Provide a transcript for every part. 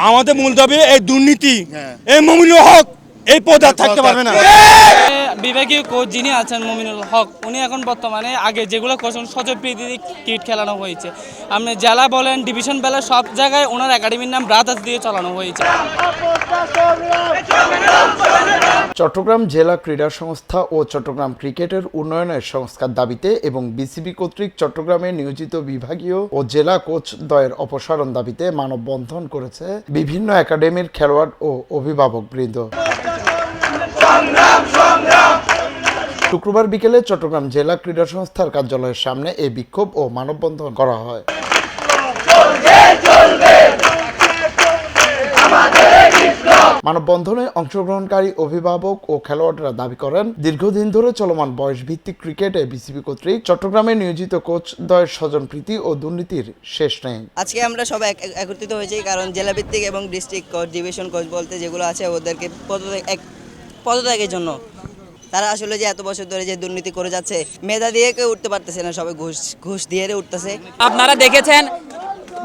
আমাদের মূল দাবি এই দুর্নীতি হ্যাঁ। এই মমিনুল হক এই পদ আর থাকতে পারবে না। বিভাগীয় কোচ যিনি আছেন মমিনুল হক উনি এখন বর্তমানে আগে যেগুলো করছেন সচপ্রীতি কিট খেলানো হয়েছে। আপনি জেলা বলেন ডিভিশন বেলা সব জায়গায় ওনার একাডেমির নাম ব্রাদার্স দিয়ে চালানো হয়েছে। চট্টগ্রাম জেলা ক্রীড়া সংস্থা ও চট্টগ্রাম ক্রিকেটের উন্নয়নের সংস্কার দাবিতে এবং বিসিবি কর্তৃক চট্টগ্রামে নিয়োজিত বিভাগীয় ও জেলা কোচ দ্বয়ের অপসারণ দাবিতে মানববন্ধন করেছে বিভিন্ন একাডেমির খেলোয়াড় ও অভিভাবক বৃন্দ শুক্রবার বিকেলে চট্টগ্রাম জেলা ক্রীড়া সংস্থার কার্যালয়ের সামনে এই বিক্ষোভ ও মানববন্ধন করা হয়। মানববন্ধনে অংশগ্রহণকারী অভিভাবক ও খেলোয়াড়রা দাবি করেন দীর্ঘদিন ধরে চলমান বয়স ভিত্তিক ক্রিকেটে বিসিবি কর্তৃক চট্টগ্রামে নিয়োজিত কোচ দ্বয়ের স্বজনপ্রীতি ও দুর্নীতির শেষ নেই। আজকে আমরা সব এক- এক- একত্রিত হয়েছি কারণ জেলাভিত্তিক এবং ডিস্ট্রিক্ট কোচ ডিভিশন কোচ বলতে যেগুলো আছে ওদেরকে এক পদত্যাগের জন্য। তারা আসলে যে এত বছর ধরে যে দুর্নীতি করে যাচ্ছে মেধা দিয়ে কেউ উঠতে পারতেছে না সবাই ঘুষ ঘুষ দিয়ে উঠতেছে। আপনারা দেখেছেন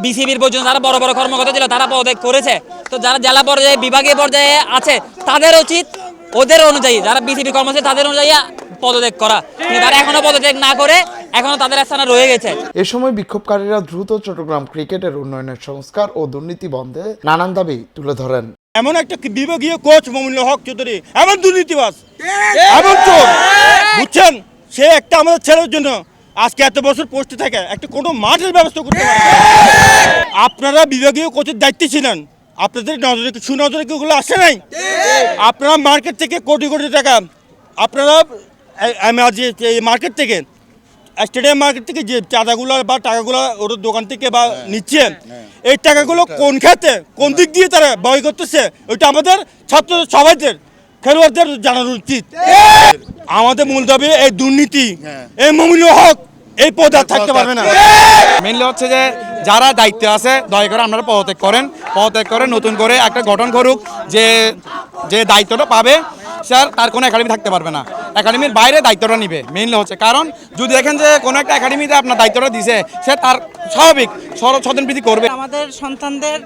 বিসিবির পর্যন্ত যারা বড় বড় কর্মকর্তা ছিল তারা পদত্যাগ করেছে। তো যারা জেলা পর্যায়ে বিভাগীয় পর্যায়ে আছে তাদের উচিত ওদের অনুযায়ী যারা বিসিবি কর্মচারী তাদের অনুযায়ী পদত্যাগ করা। কিন্তু তারা এখনও পদত্যাগ না করে এখনও তাদের স্থানে রয়ে গেছে। এ সময় বিক্ষোভকারীরা দ্রুত চট্টগ্রাম ক্রিকেটের উন্নয়নের সংস্কার ও দুর্নীতি বন্ধে নানান দাবি তুলে ধরেন। এমন একটা বিভাগীয় কোচ মমিনুল হক চৌধুরী, এমন দুর্নীতিবাস এমন চোর, বুঝছেন? সে একটা আমাদের ছেলের জন্য আজকে এত বছর পোস্টে থাকে, একটা কোনো মাঠের ব্যবস্থা করতে পারে আপনারা বিভাগীয় কোচের দায়িত্বে ছিলেন, আপনাদের নজরে সুনজরে কি ওগুলো আসে নাই? আপনারা মার্কেট থেকে কোটি কোটি টাকা, আপনারা মার্কেট থেকে স্টেডিয়াম মার্কেট থেকে যে চাঁদাগুলো বা টাকাগুলো ওর দোকান থেকে বা নিচ্ছে এই টাকাগুলো কোন খাতে কোন দিক দিয়ে তারা ব্যয় করতেছে ওইটা আমাদের ছাত্র সবাইদের খেলোয়াড়দের জানানো উচিত। আমাদের মূল দাবি এই দুর্নীতি এই মমিনুল হক এই পদ আর থাকতে পারবে না। মেনলি হচ্ছে যে যারা দায়িত্বে আছে দয়া করে আপনারা পদত্যাগ করেন। পদত্যাগ করে নতুন করে একটা গঠন করুক যে যে দায়িত্বটা পাবে স্যার তার কোনো একাডেমি থাকতে পারবে না। একাডেমির বাইরে দায়িত্বটা নিবে মেইনলি হচ্ছে। কারণ যদি দেখেন যে কোনো একটা একাডেমিতে আপনার দায়িত্বটা দিছে, সে তার স্বাভাবিক স্বতন্ত্রীতি করবে। আমাদের সন্তানদের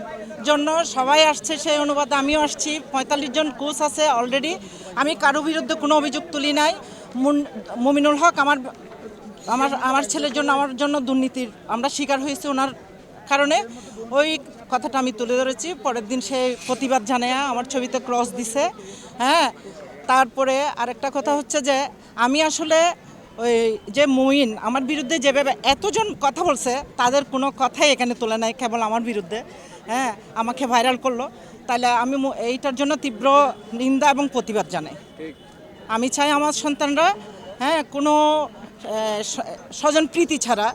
জন্য সবাই আসছে সেই অনুবাদে আমিও আসছি। পঁয়তাল্লিশ জন কোচ আছে অলরেডি আমি কারও বিরুদ্ধে কোনো অভিযোগ তুলি নাই। মুমিনুল হক আমার আমার আমার ছেলের জন্য, আমার জন্য দুর্নীতির আমরা শিকার হয়েছি ওনার কারণে। ওই কথাটা আমি তুলে ধরেছি। পরের দিন সে প্রতিবাদ জানায় আমার ছবিতে ক্রস দিছে। হ্যাঁ তারপরে আরেকটা কথা হচ্ছে যে, আমি আসলে ওই যে মুইন আমার বিরুদ্ধে যেভাবে এতজন কথা বলছে, তাদের কোনো কথাই এখানে তোলে নাই, কেবল আমার বিরুদ্ধে। হ্যাঁ আমাকে ভাইরাল করল। তাহলে আমি এইটার জন্য তীব্র নিন্দা এবং প্রতিবাদ জানাই। আমি চাই আমার সন্তানরা হ্যাঁ কোনো স্বজন প্রীতি ছাড়া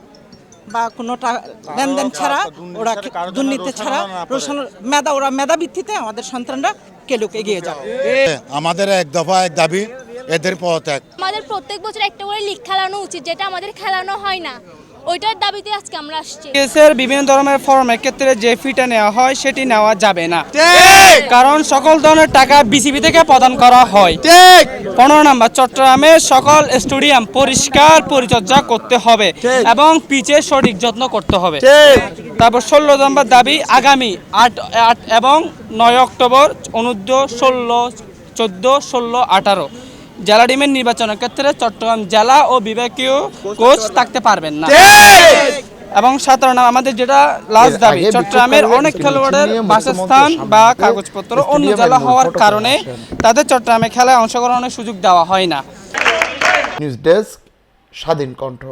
বা কোনো লেনদেন ছাড়া ওরা দুর্নীতি ছাড়া মেধা ওরা মেধা ভিত্তিতে আমাদের সন্তানরা কেলুক এগিয়ে যায় আমাদের এক দফা এক দাবি এদের পথ এক আমাদের প্রত্যেক বছর একটা করে লিগ খেলানো উচিত যেটা আমাদের খেলানো হয় না। ওইটার দাবিতে আজকে আমরা আসছি। কেসের বিভিন্ন ধরনের ফর্মের ক্ষেত্রে যে ফিটা নেওয়া হয় সেটি নেওয়া যাবে না। কারণ সকল ধরনের টাকা বিসিবি থেকে প্রদান করা হয়। ঠিক! পনেরো নাম্বার চট্টগ্রামের সকল স্টেডিয়াম পরিষ্কার পরিচর্যা করতে হবে এবং পিচের সঠিক যত্ন করতে হবে। তারপর ষোলো নম্বর দাবি আগামী আট আট এবং নয় অক্টোবর অনুদ্ধ ষোলো চোদ্দ ষোলো আঠারো। জেলা ডিমের নির্বাচনের ক্ষেত্রে চট্টগ্রাম জেলা ও বিভাগীয় কোচ থাকতে পারবেন না। এবং সাধারণ আমাদের যেটা লাস্ট দাবি চট্টগ্রামের অনেক খেলোয়াড়ের বাসস্থান বা কাগজপত্র অন্য জেলা হওয়ার কারণে তাদের চট্টগ্রামে খেলায় অংশগ্রহণের সুযোগ দেওয়া হয় না। নিউজ ডেস্ক স্বাধীন কণ্ঠ।